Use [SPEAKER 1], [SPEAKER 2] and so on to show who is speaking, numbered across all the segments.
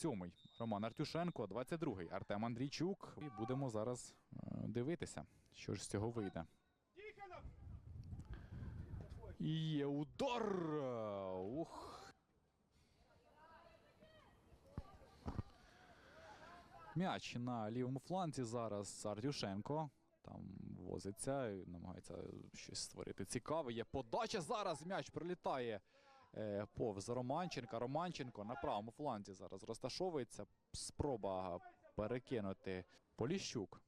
[SPEAKER 1] 27-й Роман Артюшенко, 22-й Артем Андрійчук. І будемо зараз е, дивитися, що ж з цього вийде. І є удар! Ух! М'яч на лівому фланзі зараз Артюшенко. Там возиться, намагається щось створити цікаве. Є подача зараз. М'яч прилітає повз Романченка. Романченко на правому фланзі зараз розташовується. Спроба перекинути Поліщук.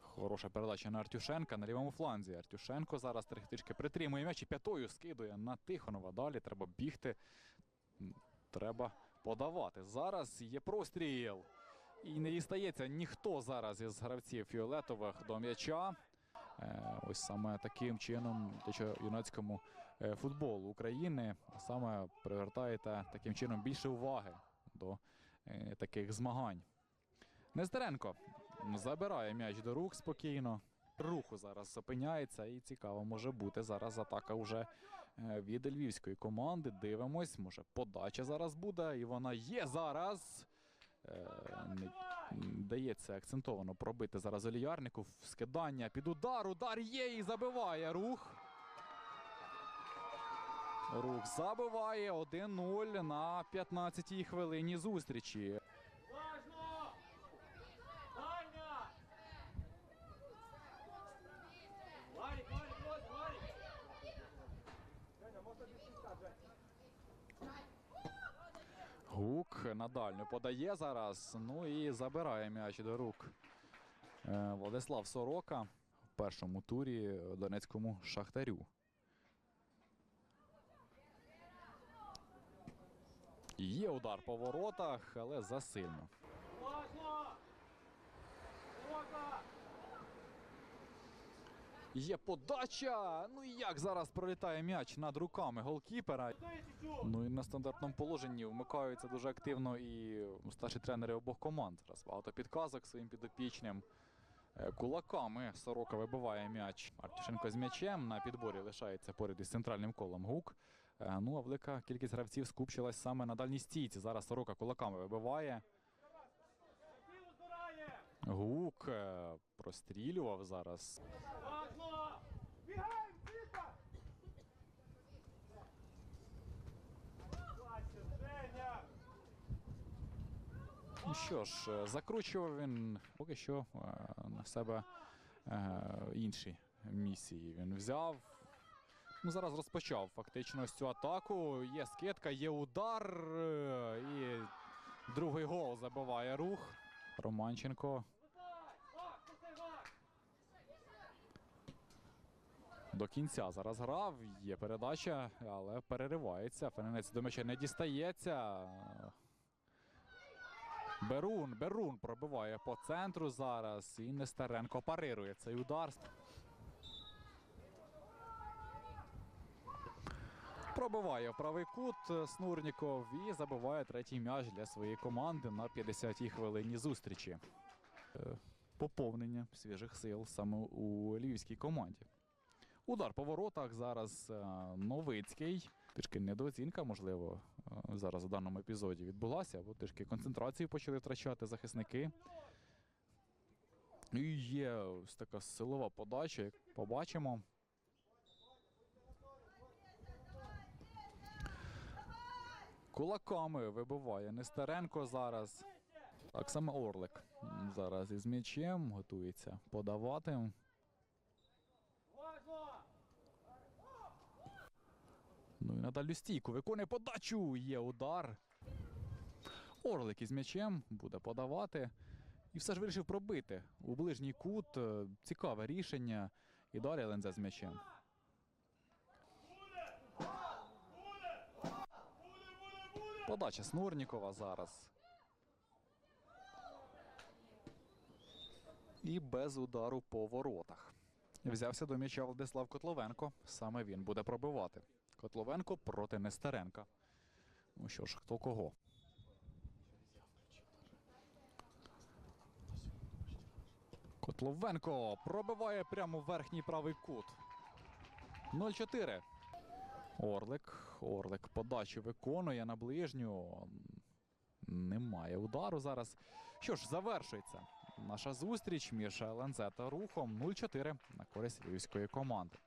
[SPEAKER 1] Хороша передача на Артюшенка на лівому фланзі. Артюшенко зараз трішки притримує м'яч і п'ятою скидує на Тихонова. Далі треба бігти. Треба подавати. Зараз є простріл. І не дістається ніхто зараз із гравців фіолетових до м'яча. Е, Ось саме таким чином юнацькому е, футболу України саме привертаєте таким чином більше уваги до е, таких змагань. Нестеренко забирає м'яч до рук спокійно. Руху зараз зупиняється і цікаво може бути зараз атака вже від львівської команди. Дивимось, може подача зараз буде, і вона є зараз. Дається акцентовано пробити зараз оліярнику. Скидання під удар. Удар є і забиває рух. Рух забиває 1-0 на 15-й хвилині зустрічі. Гук на дальню подає зараз. Ну і забирає м'яч до рук. Е, Владислав Сорока в першому турі Донецькому Шахтарю. Є удар по воротах, але засильно. Є подача. Ну і як зараз пролітає м'яч над руками голкіпера. Ну і на стандартному положенні вмикаються дуже активно і старші тренери обох команд. Зараз багато підказок своїм підопічним. Е, Кулаками Сорока вибиває м'яч. Артюшенко з м'ячем на підборі лишається поряд із центральним колом гук. Е, Ну а велика кількість гравців скупчилась саме на дальній стійці. Зараз Сорока кулаками вибиває. Гук е, прострілював зараз. Що ж, е, закручував він поки що е, на себе е, інші місії. Він взяв. Ну, зараз розпочав фактично цю атаку. Є скидка, є удар. І другий гол забиває рух. Романченко до кінця зараз грав. Є передача, але переривається. Фененець до м'яча не дістається. Берун, Берун пробиває по центру зараз. І Нестеренко парирує цей удар. Пробиває в правий кут Снурніков і забиває третій м'яч для своєї команди на 50-й хвилині зустрічі. Е, Поповнення свіжих сил саме у львівській команді. Удар по воротах зараз е, Новицький. Трішки недооцінка, можливо, е, зараз у даному епізоді відбулася, бо трішки концентрацію почали втрачати захисники. І є ось така силова подача, як побачимо. Кулаками вибиває Нестеренко зараз. Так саме Орлик зараз із м'ячем готується подавати.
[SPEAKER 2] Важно!
[SPEAKER 1] Ну і на дальню стійку виконує подачу. Є удар. Орлик із м'ячем буде подавати. І все ж вирішив пробити у ближній кут. Е, Цікаве рішення. І далі Лензе з м'ячем. Подача Снурнікова зараз. І без удару по воротах. Взявся до м'яча Владислав Котловенко. Саме він буде пробивати. Котловенко проти Нестеренка. Ну що ж, хто кого? Котловенко пробиває прямо в верхній правий кут. 0-4. Орлик. Орлик подачу виконує на ближню. Немає удару зараз. Що ж, завершується наша зустріч між ЛНЗ та рухом 0-4 на користь львівської команди.